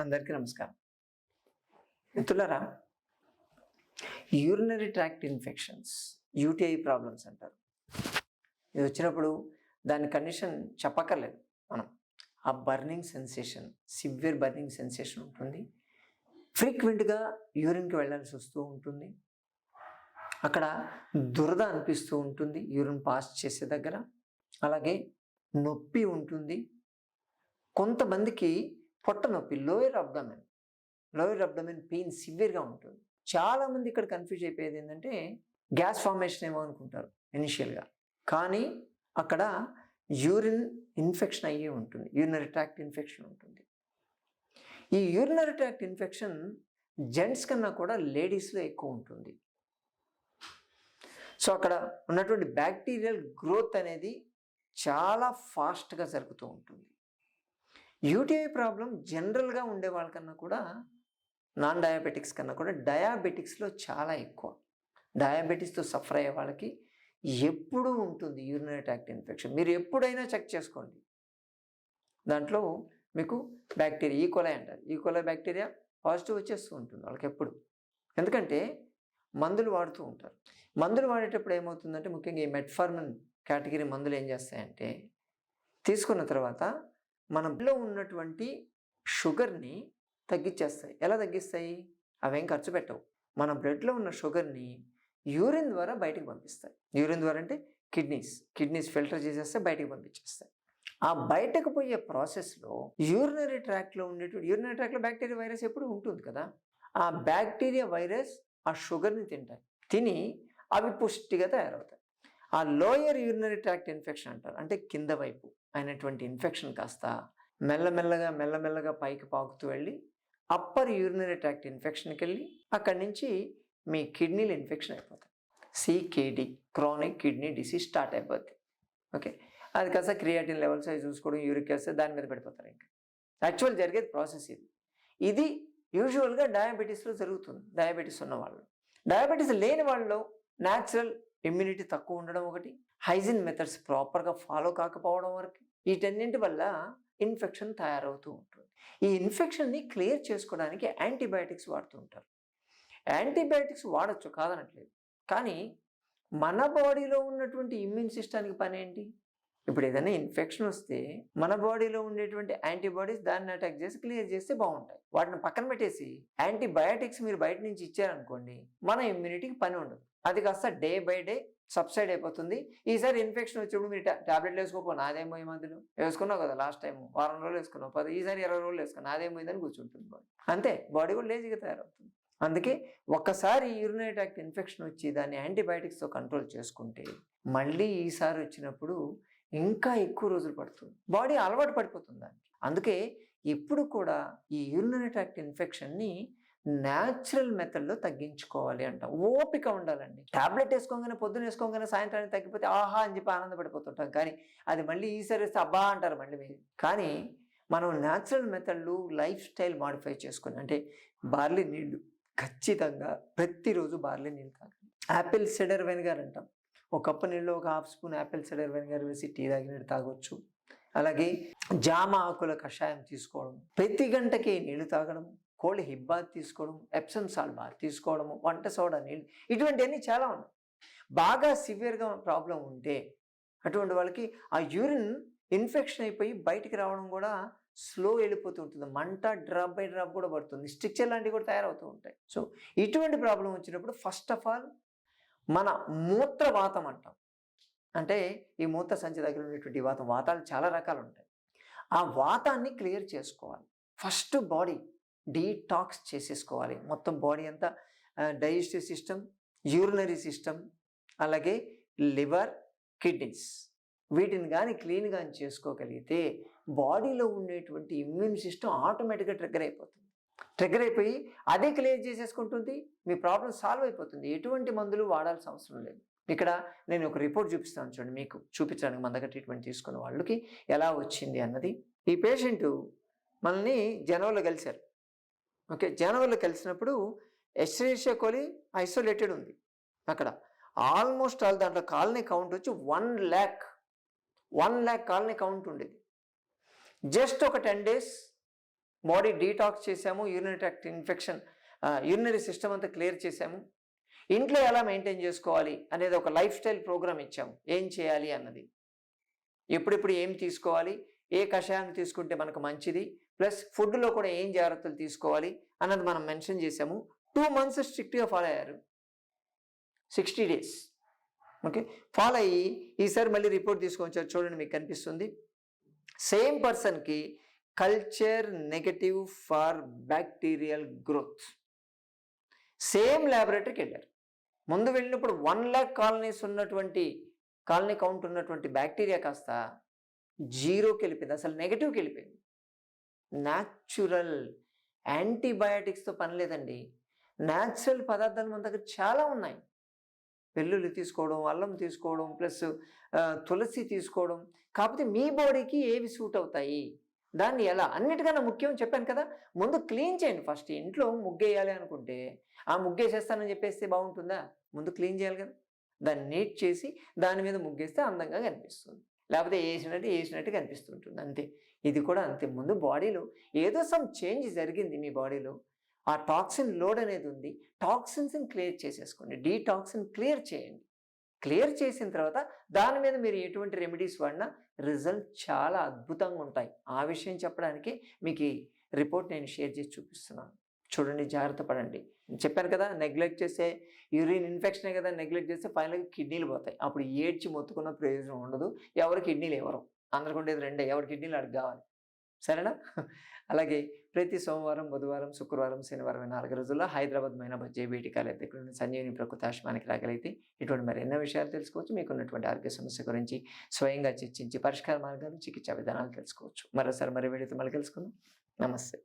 అందరికీ నమస్కారం. మిత్రులరా urinary tract infections U T I problems అంటారు. ఇది వచ్చినప్పుడు దాని కండిషన్ చెప్పక్కర్లేదు మనం. ఆ burning sensation severe burning sensation ఉంటుంది. ఫ్రీక్వెంట్గా యూరిన్కి వెళ్ళాల్సి వస్తూ ఉంటుంది. అక్కడ దురద అనిపిస్తూ ఉంటుంది యూరిన్ పాస్ చేసే దగ్గర. అలాగే నొప్పి ఉంటుంది. కొంతమందికి పొట్ట నొప్పి lower abdomen. Lower abdomen pain సివియర్గా ఉంటుంది. చాలామంది ఇక్కడ కన్ఫ్యూజ్ అయిపోయేది ఏంటంటే గ్యాస్ ఫార్మేషన్ ఏమో అనుకుంటారు ఇనిషియల్గా. కానీ అక్కడ యూరిన్ ఇన్ఫెక్షన్ అయ్యే ఉంటుంది. యూరినరీ ట్రాక్ట్ ఇన్ఫెక్షన్ ఉంటుంది. ఈ యూరినరీ ట్రాక్ట్ ఇన్ఫెక్షన్ జెంట్స్ కన్నా కూడా లేడీస్లో ఎక్కువ ఉంటుంది. సో అక్కడ ఉన్నటువంటి బ్యాక్టీరియల్ గ్రోత్ అనేది చాలా ఫాస్ట్గా జరుగుతూ ఉంటుంది. యూటీఐ ప్రాబ్లం జనరల్గా ఉండే వాళ్ళకన్నా కూడా నాన్ డయాబెటిక్స్ కన్నా కూడా డయాబెటిక్స్లో చాలా ఎక్కువ. డయాబెటీస్తో సఫర్ అయ్యే వాళ్ళకి ఎప్పుడూ ఉంటుంది యూరినరీ ట్రాక్ట్ ఇన్ఫెక్షన్. మీరు ఎప్పుడైనా చెక్ చేసుకోండి. దాంట్లో మీకు బ్యాక్టీరియా e. ఈకోలై అంటారు. E. E coli bacteria positive వచ్చేస్తూ ఉంటుంది వాళ్ళకి ఎప్పుడు. ఎందుకంటే మందులు వాడుతూ ఉంటారు. మందులు వాడేటప్పుడు ఏమవుతుందంటే ముఖ్యంగా ఈ మెట్ఫార్మన్ కేటగిరీ మందులు ఏం చేస్తాయంటే తీసుకున్న తర్వాత మనలో ఉన్నటువంటి షుగర్ని తగ్గించేస్తాయి ఎలా తగ్గిస్తాయి? అవేం ఖర్చు పెట్టవు. మన బ్లడ్లో ఉన్న షుగర్ని యూరిన్ ద్వారా బయటకు పంపిస్తాయి. యూరిన్ ద్వారా అంటే కిడ్నీస్ కిడ్నీస్ ఫిల్టర్ చేసేస్తే బయటకు పంపించేస్తాయి. ఆ బయటకు పోయే ప్రాసెస్లో యూరినరీ ట్రాక్లో ఉండేటువంటి యూరినరీ ట్రాక్లో బ్యాక్టీరియా వైరస్ ఎప్పుడు ఉంటుంది కదా? ఆ బ్యాక్టీరియా వైరస్ ఆ షుగర్ని తింటాయి. తిని అవి పుష్టిగా తయారవుతాయి. ఆ లోయర్ యూరినరీ ట్రాక్ట్ ఇన్ఫెక్షన్ అంటారు. అంటే కింద వైపు. అయినటువంటి ఇన్ఫెక్షన్ కాస్త మెల్లమెల్లగా మెల్లమెల్లగా పైకి పాకుతూ వెళ్ళి అప్పర్ యూరినరీ ట్రాక్ట్ ఇన్ఫెక్షన్కి వెళ్ళి అక్కడి నుంచి మీ కిడ్నీలు ఇన్ఫెక్షన్ అయిపోతాయి. C K D chronic kidney disease start అయిపోద్ది. ఓకే? అది కాస్త క్రియాటిన్ లెవెల్స్ అవి చూసుకోవడం యూరిక్ వేస్తే దాని మీద పడిపోతారు ఇంకా. యాక్చువల్ జరిగేది ప్రాసెస్ ఇది. ఇది యూజువల్గా డయాబెటీస్లో జరుగుతుంది డయాబెటీస్ ఉన్న వాళ్ళు డయాబెటీస్ లేని వాళ్ళలో న్యాచురల్ ఇమ్యూనిటీ తక్కువ ఉండడం ఒకటి హైజీన్ మెథడ్స్ ప్రాపర్గా ఫాలో కాకపోవడం వరకు వీటన్నింటి వల్ల ఇన్ఫెక్షన్ తయారవుతూ ఉంటుంది. ఈ ఇన్ఫెక్షన్ని క్లియర్ చేసుకోవడానికి యాంటీబయాటిక్స్ వాడుతూ ఉంటారు. యాంటీబయాటిక్స్ వాడచ్చు కాదనట్లేదు. కానీ మన బాడీలో ఉన్నటువంటి ఇమ్యూన్ సిస్టానికి పని ఏంటి ఇప్పుడు ఏదైనా ఇన్ఫెక్షన్ వస్తే మన బాడీలో ఉండేటువంటి యాంటీబాడీస్ దాన్ని అటాక్ చేసి క్లియర్ చేస్తే బాగుంటాయి. వాటిని పక్కన పెట్టేసి యాంటీబయాటిక్స్ మీరు బయట నుంచి ఇచ్చారనుకోండి మన ఇమ్యూనిటీకి పని ఉండదు. అది కాస్త డే బై డే సబ్సైడ్ అయిపోతుంది. ఈసారి ఇన్ఫెక్షన్ వచ్చినప్పుడు మీరు టాబ్లెట్లు వేసుకోపో నాదేమో ఈ మందులు? వేసుకున్నావు కదా లాస్ట్ టైం వారం రోజులు వేసుకున్నావు. పది ఈసారి ఇరవై రోజులు వేసుకున్నావు. నాదేమైందని కూర్చుంటుంది బాడీ. అంతే బాడీ కూడా లేజీగా తయారవుతుంది. అందుకే ఒక్కసారి యూరినరీ ట్రాక్ట్ ఇన్ఫెక్షన్ వచ్చి దాన్ని యాంటీబయాటిక్స్తో కంట్రోల్ చేసుకుంటే మళ్ళీ ఈసారి వచ్చినప్పుడు ఇంకా ఎక్కువ రోజులు పడుతుంది. బాడీ అలవాటు పడిపోతుంది దానికి. అందుకే ఎప్పుడు కూడా ఈ యూరినరీ ట్రాక్ట్ ఇన్ఫెక్షన్ని న్యాచురల్ మెథడ్లో తగ్గించుకోవాలి అంటాం. ఓపిక ఉండాలండి. టాబ్లెట్ వేసుకోగానే పొద్దున వేసుకోగానే సాయంత్రానికి తగ్గిపోతే ఆహా అని చెప్పి ఆనందపడిపోతుంటాం. కానీ అది మళ్ళీ ఈసారి వేస్తే అబ్బా అంటారు మళ్ళీ మీరు. కానీ మనం న్యాచురల్ మెథడ్లు లైఫ్ స్టైల్ మాడిఫై చేసుకుని అంటే బార్లీ నీళ్ళు ఖచ్చితంగా ప్రతిరోజు బార్లీ నీళ్ళు తాగండి. యాపిల్ సిడర్ వెనిగర్ అంటాం. ఒక కప్పు నీళ్ళు ఒక half spoon apple cider vinegar వేసి టీ తాగినట్టు తాగొచ్చు. అలాగే జామ ఆకుల కషాయం తీసుకోవడం. ప్రతి గంటకి నీళ్ళు తాగడం. కోల్డ్ హిప్ బాత్ తీసుకోవడం ఎప్సమ్ సాల్ బాత్ తీసుకోవడము వంట సోడా నీళ్ళు ఇటువంటివన్నీ చాలా ఉన్నాయి. బాగా సివియర్గా ప్రాబ్లం ఉంటే అటువంటి వాళ్ళకి ఆ యూరిన్ ఇన్ఫెక్షన్ అయిపోయి బయటికి రావడం కూడా స్లో వెళ్ళిపోతూ ఉంటుంది. మంట డ్రాప్ బై డ్రాప్ కూడా పడుతుంది. స్టిక్చర్ లాంటివి కూడా తయారవుతూ ఉంటాయి. సో ఇటువంటి ప్రాబ్లం వచ్చినప్పుడు ఫస్ట్ ఆఫ్ ఆల్ మన మూత్రవాతం అంటాం. అంటే ఈ మూత్ర సంచి దగ్గర ఉండేటువంటి వాతం వాతాలు చాలా రకాలు ఉంటాయి. ఆ వాతాన్ని క్లియర్ చేసుకోవాలి. ఫస్ట్ బాడీ డీటాక్స్ చేసేసుకోవాలి. మొత్తం బాడీ అంతా డైజెస్టివ్ సిస్టమ్ యూరినరీ సిస్టమ్ అలాగే లివర్ కిడ్నీస్. వీటిని కానీ క్లీన్ కానీ చేసుకోగలిగితే బాడీలో ఉండేటువంటి ఇమ్యూన్ సిస్టమ్ ఆటోమేటిక్గా ట్రిగ్గర్ అయిపోతుంది. ట్రిగ్గర్ అయిపోయి అదే క్లియర్ చేసేసుకుంటుంది మీ ప్రాబ్లం సాల్వ్ అయిపోతుంది. ఎటువంటి మందులు వాడాల్సిన అవసరం లేదు. ఇక్కడ నేను ఒక రిపోర్ట్ చూపిస్తాను చూడండి మీకు. చూపించడానికి మన దగ్గర ట్రీట్మెంట్ తీసుకున్న వాళ్ళకి ఎలా వచ్చింది అన్నది. ఈ పేషెంట్ మనల్ని జనవరిలో కలిశారు. ఓకే జనవరిలో కలిసినప్పుడు ఎస్రేషియా కోలి ఐసోలేటెడ్ ఉంది అక్కడ. ఆల్మోస్ట్ ఆల్ దాంట్లో కాలనీ కౌంట్ వచ్చి one lakh one lakh colony count ఉండేది. జస్ట్ ఒక టెన్ డేస్ బాడీ డీటాక్స్ చేసాము urinary tract infection urinary system అంతా క్లియర్ చేసాము. ఇంట్లో ఎలా మెయింటైన్ చేసుకోవాలి అనేది ఒక లైఫ్ స్టైల్ ప్రోగ్రామ్ ఇచ్చాము. ఏం చేయాలి అన్నది. ఎప్పుడెప్పుడు ఏం తీసుకోవాలి ఏ కషాయాన్ని తీసుకుంటే మనకు మంచిది ప్లస్ ఫుడ్లో కూడా ఏం జాగ్రత్తలు తీసుకోవాలి అన్నది మనం మెన్షన్ చేసాము టూ మంత్స్ స్ట్రిక్ట్గా ఫాలో అయ్యారు. Sixty days. ఓకే? ఫాలో అయ్యి ఈసారి మళ్ళీ రిపోర్ట్ తీసుకొని వచ్చారు. చూడండి మీకు కనిపిస్తుంది. సేమ్ పర్సన్కి culture negative for bacterial growth. Same ల్యాబొరేటరీకి వెళ్ళారు. ముందు వెళ్ళినప్పుడు వన్ ల్యాక్ కాలనీస్ ఉన్నటువంటి కాలనీ కౌంట్ ఉన్నటువంటి బ్యాక్టీరియా కాస్త జీరోకి వెళ్ళిపోయింది. అసలు నెగిటివ్కి వెళ్ళిపోయింది. న్యాచురల్ యాంటీబయాటిక్స్తో పని లేదండి. న్యాచురల్ పదార్థాలు మన దగ్గర చాలా ఉన్నాయి. వెల్లుల్లి తీసుకోవడం అల్లం తీసుకోవడం ప్లస్ తులసి తీసుకోవడం. కాకపోతే మీ బాడీకి ఏవి సూట్ అవుతాయి? దాన్ని ఎలా? అన్నిటికన్నా ముఖ్యం చెప్పాను కదా? ముందు క్లీన్ చేయండి ఫస్ట్. ఇంట్లో ముగ్గేయాలి అనుకుంటే ఆ ముగ్గేసేస్తానని చెప్పేస్తే బాగుంటుందా? ముందు క్లీన్ చేయాలి కదా? దాన్ని నీట్ చేసి దాని మీద ముగ్గేస్తే అందంగా కనిపిస్తుంది. లేకపోతే వేసినట్టు వేసినట్టు కనిపిస్తుంటుంది. అంతే. ఇది కూడా అంతే. ముందు బాడీలో ఏదో సమ్ చేంజ్ జరిగింది మీ బాడీలో. ఆ టాక్సిన్ లోడ్ అనేది ఉంది. టాక్సిన్స్ని క్లియర్ చేసేసుకోండి. డీటాక్సిన్ క్లియర్ చేయండి. క్లియర్ చేసిన తర్వాత దాని మీద మీరు ఎటువంటి రెమెడీస్ వాడినా రిజల్ట్ చాలా అద్భుతంగా ఉంటాయి. ఆ విషయం చెప్పడానికి మీకు ఈ రిపోర్ట్ నేను షేర్ చేసి చూపిస్తున్నాను. చూడండి జాగ్రత్త పడండి. చెప్పాను కదా నెగ్లెక్ట్ చేస్తే యూరిన్ ఇన్ఫెక్షనే కదా నెగ్లెక్ట్ చేస్తే ఫైనల్గా కిడ్నీలు పోతాయి. అప్పుడు ఏడ్చి మొత్తుకున్న ప్రయోజనం ఉండదు. ఎవరు కిడ్నీలు ఎవరు అందరికి ఉండేది రెండే. ఎవరి కిడ్నీలు అడిగి కావాలి. సరేనా? అలాగే ప్రతి సోమవారం బుధవారం శుక్రవారం శనివారం నాలుగు రోజుల్లో హైదరాబాద్ మైనాబాద్ జేబీటీ కాలేజ్ దగ్గర ఉన్న సంజీవిని ప్రకృతి ఆశ్రమానికి రాగలిగితే ఇటువంటి మరి ఎన్నో విషయాలు తెలుసుకోవచ్చు. మీకున్నటువంటి ఆరోగ్య సమస్య గురించి స్వయంగా చర్చించి పరిష్కార మార్గాలు చికిత్సా విధానాలు తెలుసుకోవచ్చు. మరోసారి మరి వీడియోతో మళ్ళీ కలుసుకుందాం. నమస్తే.